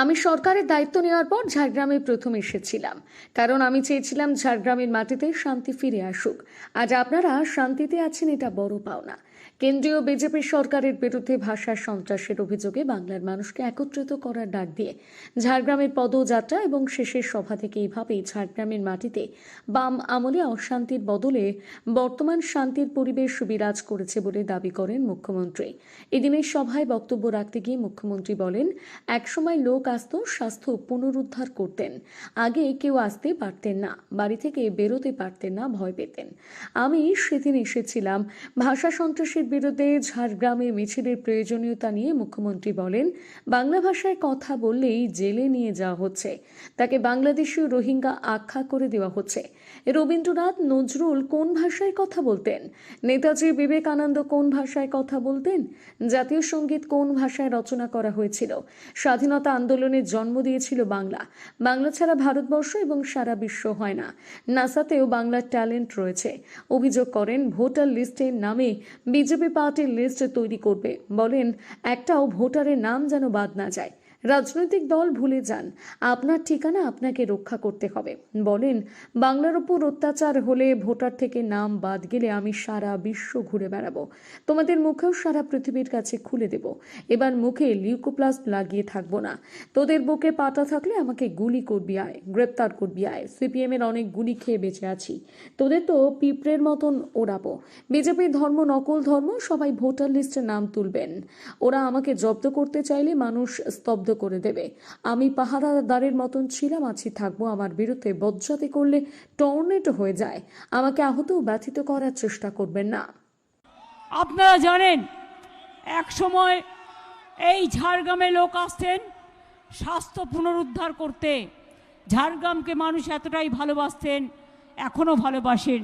আমি সরকারের দায়িত্ব নেওয়ার পর ঝাড়গ্রামে প্রথম এসেছিলাম। কারণ আমি চেয়েছিলাম ঝাড়গ্রামের মাটিতে শান্তি ফিরে আসুক। আজ আপনারা শান্তিতে আছেন এটা বড় পাওনা। কেন্দ্রীয় বিজেপি সরকারের বিরুদ্ধে ভাষা সন্ত্রাসের অভিযোগে বাংলার মানুষকে একত্রিত করার ডাক দিয়ে ঝাড়গ্রামের পদযাত্রা এবং শেষের সভা থেকে এইভাবেই ঝাড়গ্রামের মাটিতে বাম আমলে অশান্তির বদলে বর্তমান শান্তির পরিবেশ বিরাজ করেছে বলে দাবি করেন মুখ্যমন্ত্রী। এদিনের সভায় বক্তব্য রাখতে গিয়ে মুখ্যমন্ত্রী বলেন, একসময় লোক আসত, স্বাস্থ্য পুনরুদ্ধার করতেন। আগে কেউ আসতে পারতেন না, বাড়ি থেকে বেরোতে পারতেন না, ভয় পেতেন। আমি সেদিন এসেছিলাম, ভাষা সন্ত্রাসের বিরুদ্ধে ঝাড়গ্রামে মিছিলের প্রয়োজনীয়তা নিয়ে মুখ্যমন্ত্রী বলেন, বাংলা ভাষায় কথা বললেই জেলে নিয়ে যাওয়া হচ্ছে। তাকে বাংলাদেশীয় রোহিঙ্গা আখ্যা করে দেওয়া হচ্ছে। রবীন্দ্রনাথ নজরুল কোন ভাষায় কথা বলতেন? নেতাজি বিবেকানন্দ কোন ভাষায় কথা বলতেন? জাতীয় সংগীত কোন ভাষায় রচনা করা হয়েছিল? স্বাধীনতা আন্দোলনের জন্ম দিয়েছিল বাংলা। বাংলা ছাড়া ভারতবর্ষ এবং সারা বিশ্ব হয় না। নাসাতেও বাংলার ট্যালেন্ট রয়েছে। অভিযোগ করেন, ভোটার লিস্টের নামে বিজেপি পার্টির লিস্ট তৈরি করবে। বলেন একটাও ভোটারের নাম যেন বাদ না যায়। রাজনৈতিক দল ভুলে যান। আপনার ঠিকানা আপনাকে রক্ষা করতে হবে। বলেন, বাংলার উপর অত্যাচার হলে ভোটার থেকে নাম বাদ গেলে আমি সারা বিশ্ব ঘুরে বেড়াবো। তোমাদের মুখেও সারা পৃথিবীর কাছে খুলে দেব। এবার মুখে লিউকোপ্লাস্ট লাগিয়ে থাকব না। তোদের বুকে পাটা থাকলে আমাকে গুলি করবি আয়, গ্রেপ্তার করবি আয়। সিপিএম এর অনেক গুলি খেয়ে বেঁচে আছি। তোদের তো পিঁপড়ের মতন ওড়াবো। বিজেপির ধর্ম নকল ধর্ম, সবাই ভোটার লিস্টে নাম তুলবেন। ওরা আমাকে জব্দ করতে চাইলে মানুষ স্তব্ধ করে দেবে। আমি পাহারাদারের মতন ছিলাম, আছি, থাকব, আমার বিরুদ্ধে বজ্জাতি করলে টর্নেটো হয়ে যায়। আমাকে আহত ব্যথিত করার চেষ্টা করবেন না। আপনারা জানেন, এক সময় এই ঝাড়গ্রামে লোক আসতেন স্বাস্থ্য পুনরুদ্ধার করতে। ঝাড়গ্রামকে মানুষ এতটাই ভালোবাসতেন এখনও ভালোবাসেন।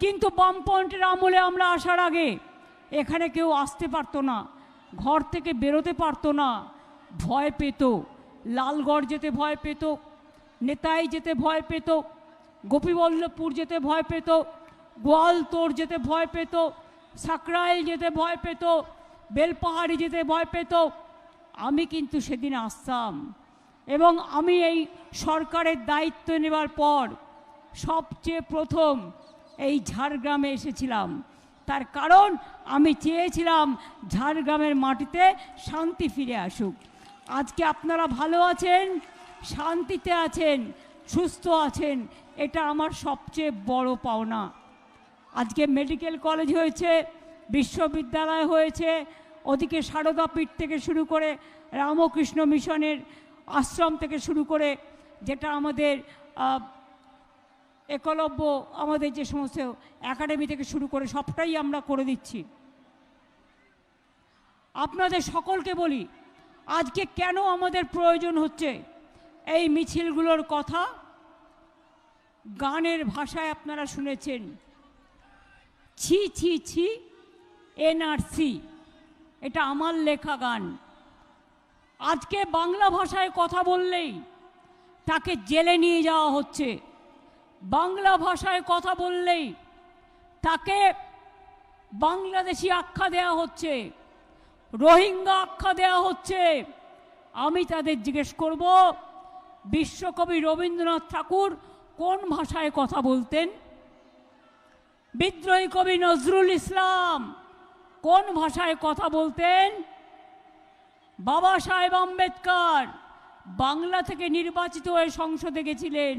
কিন্তু বামপন্থের আমলে আমরা আসার আগে এখানে কেউ আসতে পারতো না, ঘর থেকে বেরোতে পারতো না। ভয় পেত। লালগড় যেতে ভয় পেত, নেতাই যেতে ভয় পেত, গোপীবল্লভপুর যেতে ভয় পেত গোয়ালতোড় যেতে ভয় পেত সাকরাইল যেতে ভয় পেত, বেলপাহাড়ি যেতে ভয় পেত। আমি কিন্তু সেদিন আসতাম এবং আমি এই সরকারের দায়িত্ব নেবার পর সবচেয়ে প্রথম এই ঝাড়গ্রামে এসেছিলাম। তার কারণ আমি চেয়েছিলাম ঝাড়গ্রামের মাটিতে শান্তি ফিরে আসুক। আজকে আপনারা ভালো আছেন, শান্তিতে আছেন, সুস্থ আছেন, এটা আমার সবচেয়ে বড় পাওনা। আজকে মেডিকেল কলেজ হয়েছে, বিশ্ববিদ্যালয় হয়েছে, ওদিকে সারদা পীঠ থেকে শুরু করে রামকৃষ্ণ মিশনের আশ্রম থেকে শুরু করে যেটা আমাদের একলব্য আমাদের যে সমস্ত একাডেমি থেকে শুরু করে সবটাই আমরা করে দিচ্ছি। আপনাদের সকলকে বলি আজকে কেন আমাদের প্রয়োজন হচ্ছে? এই মিছিলগুলোর কথা গানের ভাষায় আপনারা শুনেছেন। ছি ছি ছি, এনআরসি, এটা আমার লেখা গান। আজকে বাংলা ভাষায় কথা বললেই তাকে জেলে নিয়ে যাওয়া হচ্ছে। বাংলা ভাষায় কথা বললেই তাকে বাংলাদেশি আখ্যা দেওয়া হচ্ছে। রোহিঙ্গা আখ্যা দেওয়া হচ্ছে। আমি তাদের জিজ্ঞেস করব, বিশ্বকবি রবীন্দ্রনাথ ঠাকুর কোন ভাষায় কথা বলতেন? বিদ্রোহী কবি নজরুল ইসলাম কোন ভাষায় কথা বলতেন? বাবা সাহেব আম্বেদকর বাংলা থেকে নির্বাচিত হয়ে সংসদে গেছিলেন।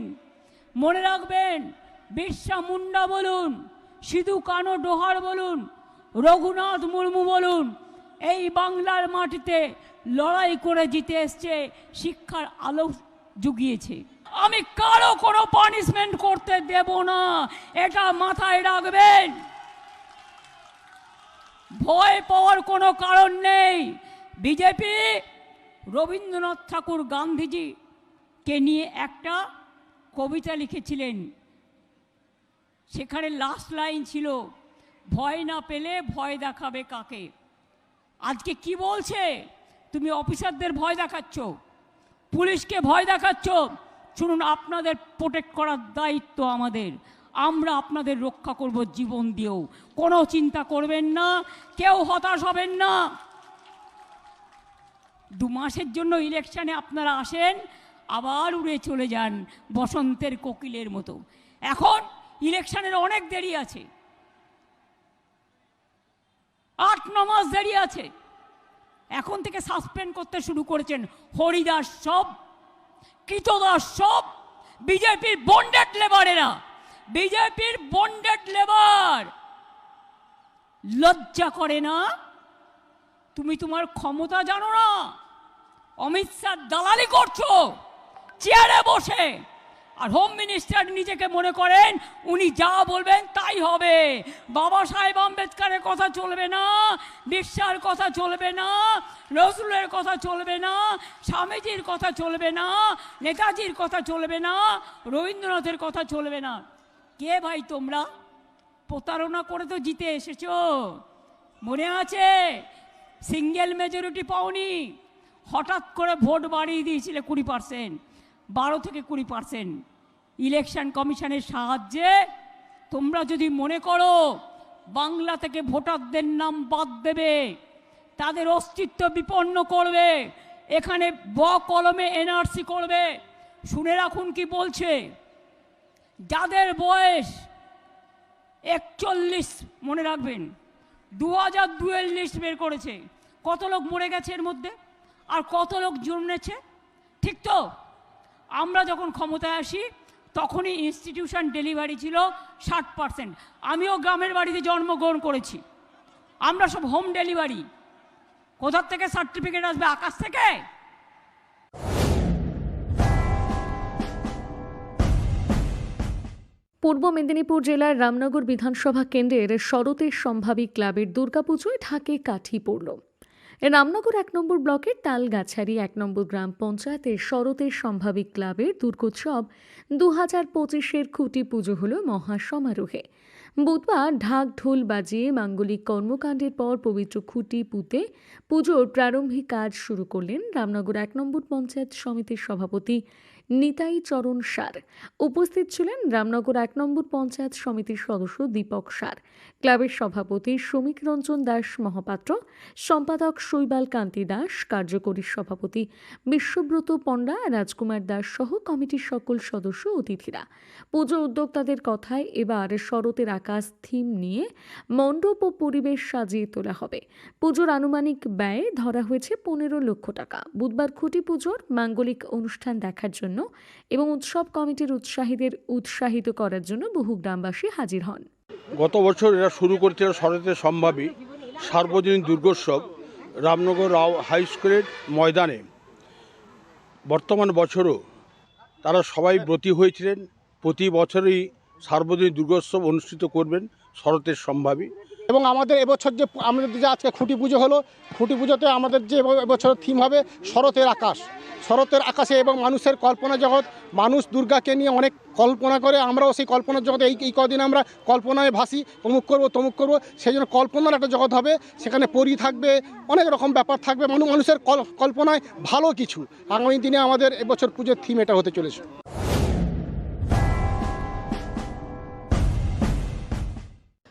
মনে রাখবেন বিশ্বা মুন্ডা বলুন, সিধু কানো ডোহার বলুন, রঘুনাথ মুর্মু বলুন এই বাংলার মাটিতে লড়াই করে জিতে এসছে, শিক্ষার আলো জুগিয়েছে। আমি কারও কোনো পানিশমেন্ট করতে দেব না, এটা মাথায় রাখবেন। ভয় পাওয়ার কোনো কারণ নেই। বিজেপি রবীন্দ্রনাথ ঠাকুর গান্ধীজিকে নিয়ে একটা কবিতা লিখেছিলেন। সেখানে লাস্ট লাইন ছিল, ভয় না পেলে ভয় দেখাবে কাকে? আজকে কি বলছে? তুমি অফিসারদের ভয় দেখাচ্ছ। পুলিশকে ভয় দেখাচ্ছ। শুনুন, আপনাদের প্রোটেক্ট করার দায়িত্ব আমাদের। আমরা আপনাদের রক্ষা করব জীবন দিয়েও। কোনো চিন্তা করবেন না, কেউ হতাশ হবেন না। দু মাসের জন্য ইলেকশনে আপনারা আসেন, আবার উড়ে চলে যান বসন্তের কোকিলের মতো। এখন ইলেকশনের অনেক দেরি আছে। আট মাস দেরি আছে। এখন থেকে সাসপেন্ড করতে শুরু করেছেন হরিদাস সব কৃতদাস সব, বিজেপির বন্ডেড লেবারেরা বিজেপির বন্ডেড লেবার লজ্জা করে না? তুমি তোমার ক্ষমতা জানো না? অমিত শাহ দালালি করছ, চেয়ারে বসে। আর হোম মিনিস্টার নিজেকে মনে করেন, উনি যা বলবেন তাই হবে। বাবা সাহেব আম্বেদকারের কথা চলবে না, বিশ্বার কথা চলবে না, রসুলের কথা চলবে না, স্বামীজির কথা চলবে না, নেতাজির কথা চলবে না, রবীন্দ্রনাথের কথা চলবে না। কে ভাই তোমরা? প্রতারণা করে তো জিতে এসেছ। মনে আছে? সিঙ্গেল মেজরিটি পাওনি। হঠাৎ করে ভোট বাড়িয়ে দিয়েছিলে কুড়ি পার্সেন্ট বারো থেকে কুড়ি পার্সেন্ট। ইলেকশন কমিশনের সাহায্যে তোমরা যদি মনে করো বাংলা থেকে ভোটারদের নাম বাদ দেবে, তাদের অস্তিত্ব বিপন্ন করবে, এখানে ব কলমে এনআরসি করবে, শুনে রাখুন কি বলছে। যাদের বয়স একচল্লিশ, মনে রাখবেন, দু হাজার দুয়ের লিস্ট বের করেছে। কত লোক মরে গেছে এর মধ্যে? আর কত লোক জন্মেছে? ঠিক তো? আমরা যখন ক্ষমতায় আসি, তখনই ইনস্টিটিউশন ডেলিভারি ছিল ষাট পার্সেন্ট আমিও গ্রামের বাড়িতে জন্মগ্রহণ করেছি। আমরা সব হোম ডেলিভারি কোথার থেকে সার্টিফিকেট আসবে? আকাশ থেকে? পূর্ব মেদিনীপুর জেলার রামনগর বিধানসভা কেন্দ্রের শরতের সম্ভাবী ক্লাবের দুর্গাপুজোয় ঢাকে কাঠি পড়ল। রামনগর এক নম্বর ব্লকের তালগাছারি এক নম্বর গ্রাম পঞ্চায়েতের শরতের সম্ভাবিক ক্লাবের দুর্গোৎসব দু হাজার পঁচিশের খুঁটি পুজো হল মহাসমারোহে। বুধবার ঢাক ঢোল বাজিয়ে মাঙ্গলিক কর্মকাণ্ডের পর পবিত্র খুঁটি পুঁতে পুজোর প্রারম্ভিক কাজ শুরু করলেন রামনগর এক নম্বর পঞ্চায়েত সমিতির সভাপতি নিতাই চরণ সার। উপস্থিত ছিলেন রামনগর এক নম্বর পঞ্চায়েত সমিতির সদস্য দীপক সার। ক্লাবের সভাপতি শ্রমিক রঞ্জন দাস মহাপাত্র, সম্পাদক শৈবাল কান্তি দাস, কার্যকরী সভাপতি বিশ্বব্রত পণ্ডা, রাজকুমার দাস সহ কমিটির সকল সদস্য অতিথিরা। পুজো উদ্যোক্তাদের কথায় এবার শরতের আকাশ থিম নিয়ে মণ্ডপ ও পরিবেশ সাজিয়ে তোলা হবে। পুজোর আনুমানিক ব্যয় ধরা হয়েছে পনেরো লক্ষ টাকা। বুধবার খুঁটি পুজোর মাঙ্গলিক অনুষ্ঠান দেখার জন্য এবং উৎসব কমিটির উৎসাহীদের উৎসাহিত করার জন্য বহু গ্রামবাসী হাজির হন। গত বছর এরা শুরু করেছিল শরতের সম্ভাবী সার্বজনীন দুর্গোৎসব রামনগর রাও হাই স্কুলের ময়দানে। বর্তমান বছরও তারা সবাই ব্রতী হয়েছিলেন। প্রতি বছরই সার্বজনীন দুর্গোৎসব অনুষ্ঠিত করবেন শরতের সম্ভাবী। এবং আমাদের এবছর যে আমাদের যে আজকে খুঁটি পুজো হলো, খুঁটি পুজোতে আমাদের যে এব- এবছর থিম হবে শরতের আকাশ। শরতের আকাশে এবং মানুষের কল্পনা জগৎ, মানুষ দুর্গাকে নিয়ে অনেক কল্পনা করে, আমরাও সেই কল্পনার জগতে এই এই কদিন আমরা কল্পনায় ভাসি অমুক করব, তমুক করব, সেই জন্য কল্পনার একটা জগৎ হবে, সেখানে পরি থাকবে, অনেক রকম ব্যাপার থাকবে মানুষ মানুষের কল- কল্পনায় ভালো কিছু। আগামী দিনে আমাদের এবছর পুজোর থিম এটা হতে চলেছে।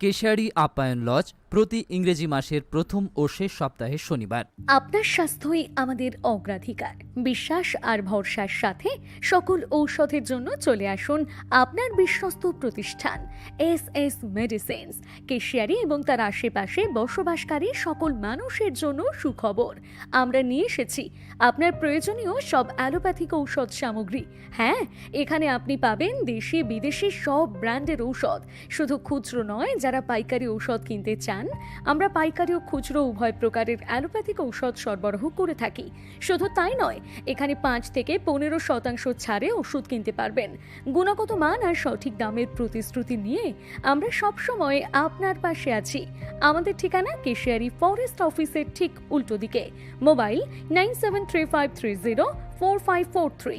কেশিয়ারি আপ্যায়ন লজ প্রতি ইংরেজি মাসের প্রথম ও শেষ সপ্তাহে শনিবার। আপনার স্বাস্থ্যই আমাদের অগ্রাধিকার। বিশ্বাস আর ভরসার সাথে সকল ঔষধের জন্য চলে আসুন আপনার বিশ্বস্ত প্রতিষ্ঠান, এস এস মেডিসিনস। কেশিয়ারি এবং তার আশেপাশে বসবাসকারী সকল মানুষের জন্য সুখবর। আমরা নিয়ে এসেছি আপনার প্রয়োজনীয় সব অ্যালোপ্যাথিক ঔষধ সামগ্রী। হ্যাঁ এখানে আপনি পাবেন দেশি বিদেশি সব ব্র্যান্ডের ঔষধ। শুধু খুচরো নয় যারা পাইকারি ঔষধ কিনতে চান, আমরা পাইকারি ও খুচরো উভয় প্রকারের অ্যালোপ্যাথিক ঔষধ সরবরাহ করে থাকি। শুধু তাই নয়, এখানে পাঁচ থেকে পনেরো শতাংশ ছাড়ে ওষুধ কিনতে পারবেন। গুণগত মান আর সঠিক দামের প্রতিশ্রুতি নিয়ে আমরা সবসময় আপনার পাশে আছি। আমাদের ঠিকানা কেশিয়ারি ফরেস্ট অফিসের ঠিক উল্টো দিকে। Mobile nine seven three five three zero four five four three.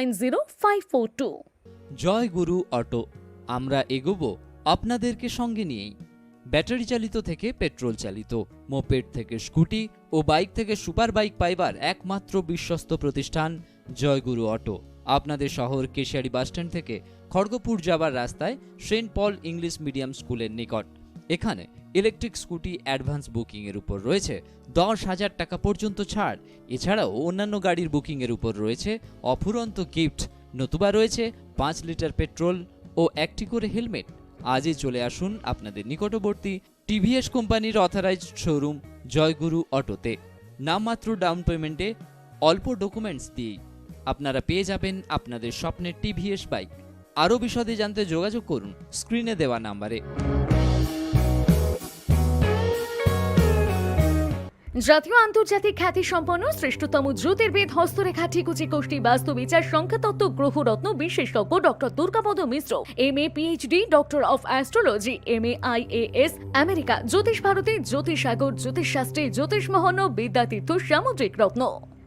Joy Guru auto, আমরা এগোবো আপনাদেরকে সঙ্গে নিয়েই। ব্যাটারি চালিত থেকে পেট্রোল চালিত, মোপেড থেকে স্কুটি ও বাইক থেকে সুপার বাইক পাইবার একমাত্র বিশ্বস্ত প্রতিষ্ঠান জয়গুরু অটো। আপনাদের শহর কেশিয়ারি বাসস্ট্যান্ড থেকে খড়গপুর যাবার রাস্তায় সেন্ট পল ইংলিশ মিডিয়াম স্কুলের নিকট। এখানে ইলেকট্রিক স্কুটি অ্যাডভান্স বুকিংয়ের উপর রয়েছে দশ হাজার টাকা পর্যন্ত ছাড়। এছাড়াও অন্যান্য গাড়ির বুকিংয়ের উপর রয়েছে অফুরন্ত গিফট। নতুবা রয়েছে পাঁচ লিটার পেট্রোল ও একটি করে হেলমেট। আজই চলে আসুন আপনাদের নিকটবর্তী টিভিএস কোম্পানির অথরাইজড শোরুম জয়গুরু অটোতে। নামমাত্র ডাউন পেমেন্টে অল্প ডকুমেন্টস দিয়েই আপনারা পেয়ে যাবেন আপনাদের স্বপ্নের টিভিএস বাইক। আরও বিশদে জানতে যোগাযোগ করুন স্ক্রিনে দেওয়া নাম্বারে। জাতীয় আন্তর্জাতিক খ্যাতি সম্পন্ন শ্রেষ্ঠতম জ্যোতির্বিদ হস্তরেখা ঠিকুচি কোষ্ঠী বাস্তু বিচার সংখ্যাতত্ত্ব গ্রহরত্ন বিশেষজ্ঞ doctor Durgapada Mishra, M A, PhD, doctor of astrology, M A IAS America, Jyotish Bharati জ্যোতিষ সাগর জ্যোতিষ শাস্ত্রী জ্যোতিষ মহন বিদ্যাতীর্থ, সামুদ্রিক রত্ন।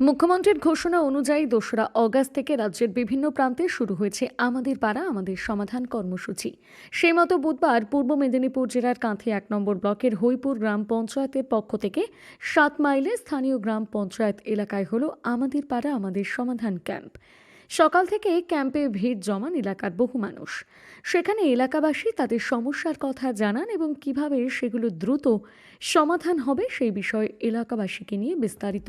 মুখ্যমন্ত্রীর ঘোষণা অনুযায়ী দোসরা অগাস্ট থেকে রাজ্যের বিভিন্ন প্রান্তে শুরু হয়েছে আমাদের পাড়া, আমাদের সমাধান কর্মসূচি। সেই মতো বুধবার পূর্ব মেদিনীপুর জেলার কাঁথি এক নম্বর ব্লকের হইপুর গ্রাম পঞ্চায়েতের পক্ষ থেকে সাত মাইলে স্থানীয় গ্রাম পঞ্চায়েত এলাকায় হলো আমাদের পাড়া, আমাদের সমাধান ক্যাম্প। সকাল থেকে ক্যাম্পে ভিড় জমান এলাকার বহু মানুষ। সেখানে এলাকাবাসী তাদের সমস্যার কথা জানান এবং কীভাবে সেগুলো দ্রুত সমাধান হবে সেই বিষয়ে এলাকাবাসীকে নিয়ে বিস্তারিত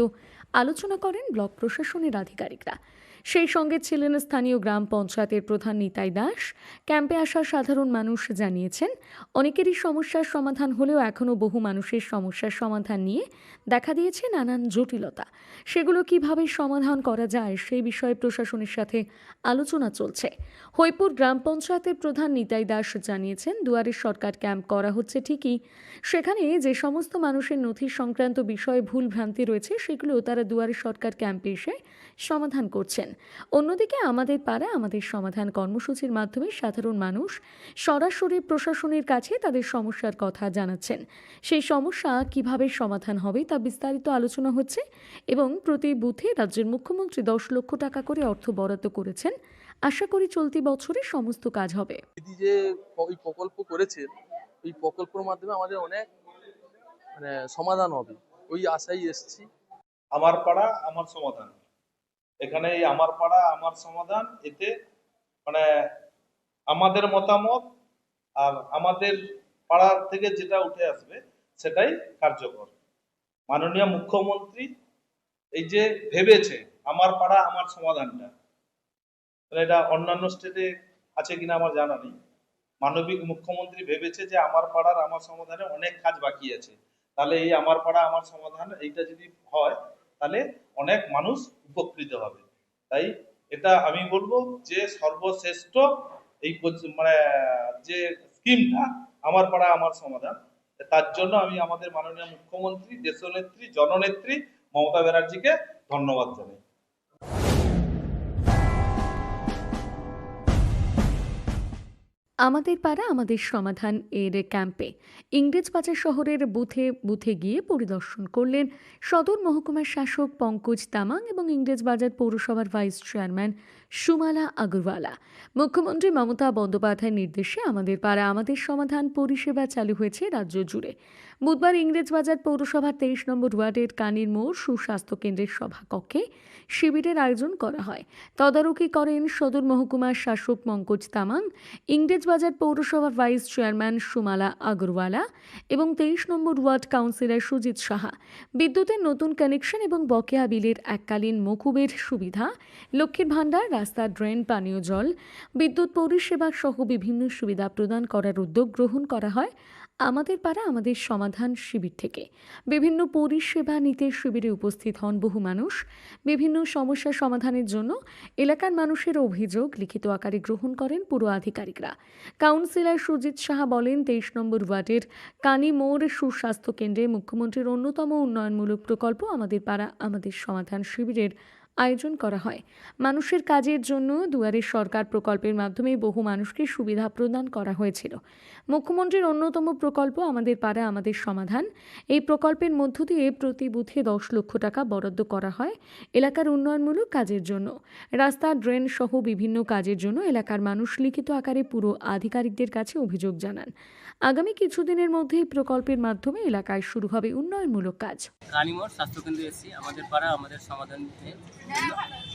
আলোচনা করেন ব্লক প্রশাসনের আধিকারিকরা। সেই সঙ্গে ছিলেন স্থানীয় গ্রাম পঞ্চায়েতের প্রধান নিতাই দাস। ক্যাম্পে আসা সাধারণ মানুষ জানিয়েছেন, অনেকেরই সমস্যার সমাধান হলেও এখনও বহু মানুষের সমস্যার সমাধান নিয়ে দেখা দিয়েছে নানান জটিলতা। সেগুলো কীভাবে সমাধান করা যায় সেই বিষয়ে প্রশাসনের সাথে আলোচনা চলছে। হইপুর গ্রাম পঞ্চায়েতের প্রধান নিতাই দাস জানিয়েছেন, দুয়ারে সরকার ক্যাম্প করা হচ্ছে ঠিকই। সেখানে যে সমস্ত মানুষের নথি সংক্রান্ত বিষয়ে ভুল ভ্রান্তি রয়েছে, সেগুলো তারা দুয়ারে সরকার ক্যাম্পে এসে সমাধান করছেন। অন্যদিকে আমাদের পাড়া আমাদের সমাধান কর্মসূচির মাধ্যমে সাধারণ মানুষ সরাসরি প্রশাসনের কাছে তাদের সমস্যার কথা জানাচ্ছেন। সেই সমস্যা কীভাবে সমাধান হবে তা বিস্তারিত আলোচনা হচ্ছে এবং প্রতি বুথে রাজ্যের মুখ্যমন্ত্রী দশ লক্ষ টাকা করে অর্থ বরাদ্দ করেছেন। আশা করি চলতি বছরে সমস্ত কাজ হবে। দিদি যে ওই প্রকল্প করেছেন ওই প্রকল্পের মাধ্যমে আমাদের অনেক মানে সমাধান হবে। ওই আশাই এসছি। আমার পাড়া আমার সমাধান। এখানে এই আমার পাড়া, আমার সমাধান, এতে মানে আমাদের মতামত আর আমাদের পাড়ার থেকে যেটা উঠে আসবে, সেটাই কার্যকর। মাননীয় মুখ্যমন্ত্রী এই যে ভেবেছে, আমার পাড়া, আমার সমাধানটা এটা অন্যান্য স্টেটে আছে কিনা আমার জানা নেই। মানবিক মুখ্যমন্ত্রী ভেবেছে যে আমার পাড়ার, আমার সমাধানে অনেক কাজ বাকি আছে। তাহলে এই আমার পাড়া, আমার সমাধান, এইটা যদি হয় তাহলে অনেক মানুষ উপকৃত হবে। তাই এটা আমি বলব যে সর্বশ্রেষ্ঠ এই মানে যে স্কিমটা আমার পাড়া আমার সমাধান। তার জন্য আমি আমাদের মাননীয় মুখ্যমন্ত্রী, দেশনেত্রী, জননেত্রী মমতা ব্যানার্জিকে ধন্যবাদ জানাই। আমাদের পাড়া আমাদের সমাধান এর ক্যাম্পে ইংরেজ বাজার শহরের বুথে বুথে গিয়ে পরিদর্শন করলেন সদর মহকুমার শাসক পঙ্কজ তামাং এবং ইংরেজ বাজার পৌরসভার ভাইস চেয়ারম্যান সুমালা আগরওয়ালা। মুখ্যমন্ত্রী মমতা বন্দ্যোপাধ্যায়ের নির্দেশে আমাদের পাড়া আমাদের সমাধান পরিষেবা চালু হয়েছে রাজ্য জুড়ে। বুধবার ইংরেজবাজার পৌরসভার তেইশ নম্বর ওয়ার্ডের কানির মোড় সুস্বাস্থ্য কেন্দ্রের সভাকক্ষে শিবিরের আয়োজন করা হয়। তদারকি করেন সদর মহকুমার শাসক পঙ্কজ তামাং, ইংরেজবাজার পৌরসভার ভাইস চেয়ারম্যান সুমালা আগরওয়ালা এবং তেইশ number ward councillor Sujit Saha. বিদ্যুতের নতুন কানেকশন এবং বকেয়া বিলের এককালীন মকুবের সুবিধা, লক্ষ্মীর ভাণ্ডার রাস্তা, ড্রেন, পানীয় জল, বিদ্যুৎ, পরিষেবা সহ বিভিন্ন সুবিধা প্রদান করার উদ্যোগ গ্রহণ করা হয় আমাদের পাড়া, আমাদের সমাধান শিবির থেকে। বিভিন্ন পরিষেবা নিতে শিবিরে উপস্থিত হন বহু মানুষ। বিভিন্ন সমস্যা সমাধানের জন্য এলাকার মানুষের অভিযোগ লিখিত আকারে গ্রহণ করেন পুরো আধিকারিকরা। কাউন্সিলর সুজিত সাহা বলেন, তেইশ নম্বর ওয়ার্ডের কানি মোড় সুস্বাস্থ্য কেন্দ্রে মুখ্যমন্ত্রীর অন্যতম উন্নয়নমূলক প্রকল্প আমাদের পাড়া, আমাদের সমাধান শিবিরের আয়োজন করা হয়। মানুষের কাজের জন্য দুয়ারে সরকার প্রকল্পের মাধ্যমে বহু মানুষকে সুবিধা প্রদান করা হয়েছিল। মুখ্যমন্ত্রীর অন্যতম প্রকল্প আমাদের পাড়া, আমাদের সমাধান। এই প্রকল্পের মধ্য দিয়ে প্রতি বুথে দশ লক্ষ টাকা বরাদ্দ করা হয় এলাকার উন্নয়নমূলক কাজের জন্য। রাস্তা, ড্রেন সহ বিভিন্ন কাজের জন্য এলাকার মানুষ লিখিত আকারে পুরো আধিকারিকদের কাছে অভিযোগ জানান। আগামী কিছুদিনের মধ্যে এই প্রকল্পের মাধ্যমে এলাকায় শুরু হবে উন্নয়নমূলক কাজ। রানীমোড় স্বাস্থ্যকেন্দ্রে এসেছি। আমাদের পাড়া আমাদের সমাধান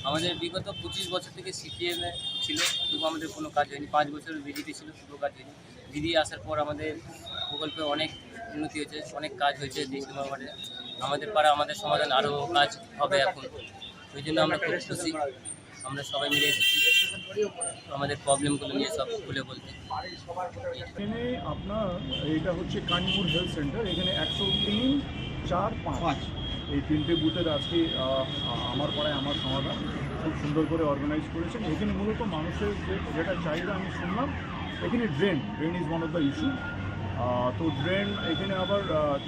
আমাদের বিগত পঁচিশ বছর থেকে সিপিএম ছিল, তবু আমাদের কোনো কাজ হয়নি। পাঁচ বছর বিজেপি ছিল, তবু কাজ হয়নি। দিদি আসার পর আমাদের প্রকল্পে অনেক উন্নতি হয়েছে, অনেক কাজ হয়েছে তেইশ আমাদের পাড়া আমাদের সমাধান আরও কাজ হবে এখন। ওই জন্য আমরা খুব খুশি। আমরা সবাই মিলে এসেছি। আমাদের প্রবলেমগুলো নিয়ে সব খুলে বলতে। এখানে আপনার এটা হচ্ছে কানিমুর হেলথ সেন্টার এখানে একশো তিন চার পাঁচ। এই তিনটে বুথের আজকে আমার পাড়ায় আমার সমাধান। খুব সুন্দর করে অর্গানাইজ করেছেন। এখানে মূলত মানুষের যে- যেটা চাহিদা আমি শুনলাম এখানে drain drain is one of the issue তো ড্রেন এখানে আবার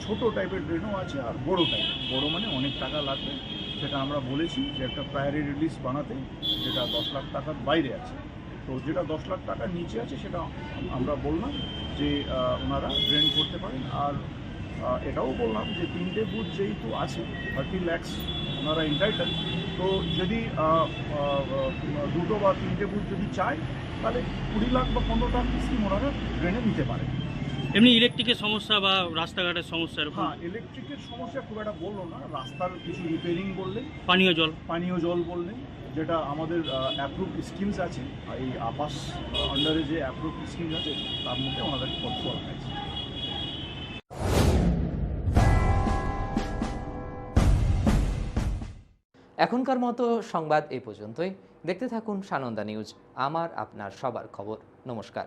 ছোট টাইপের ড্রেনও আছে আর বড় টাইপ বড় মানে অনেক টাকা লাগবে। সেটা আমরা বলেছি যে একটা প্রায়োরিটি লিস্ট বানাতে যেটা দশ লাখ টাকার বাইরে আছে। তো যেটা দশ লাখ টাকার নিচে আছে সেটা আমরা বললাম যে ওনারা ড্রেন করতে পারেন। আর এটাও বললাম যে তিনটে বুথ যেহেতু আছে থার্টি ল্যাক্স ওনারা ইন্টাইটেল তো যদি দুটো বা তিনটে বুথ যদি চায়, তাহলে কুড়ি লাখ বা পনেরো লাখ স্কিম ওনারা ড্রেনে নিতে পারে এমনি ইলেকট্রিকের সমস্যা বা রাস্তাঘাটের সমস্যা এরকম? হ্যাঁ ইলেকট্রিকের সমস্যা খুব একটা বলল না। রাস্তার কিছু রিপেয়ারিং বললেন। পানীয় জল। পানীয় জল বললেন যেটা আমাদের অ্যাপ্রুভ স্কিমস আছে। এই আবাস আন্ডারে যে অ্যাপ্রুভ স্কিমস আছে তার মধ্যে ওনাদেরকে পথ করা হয়েছে এখনকার মতো সংবাদ এই পর্যন্তই। দেখতে থাকুন সানন্দা নিউজ। আমার আপনার সবার খবর। নমস্কার।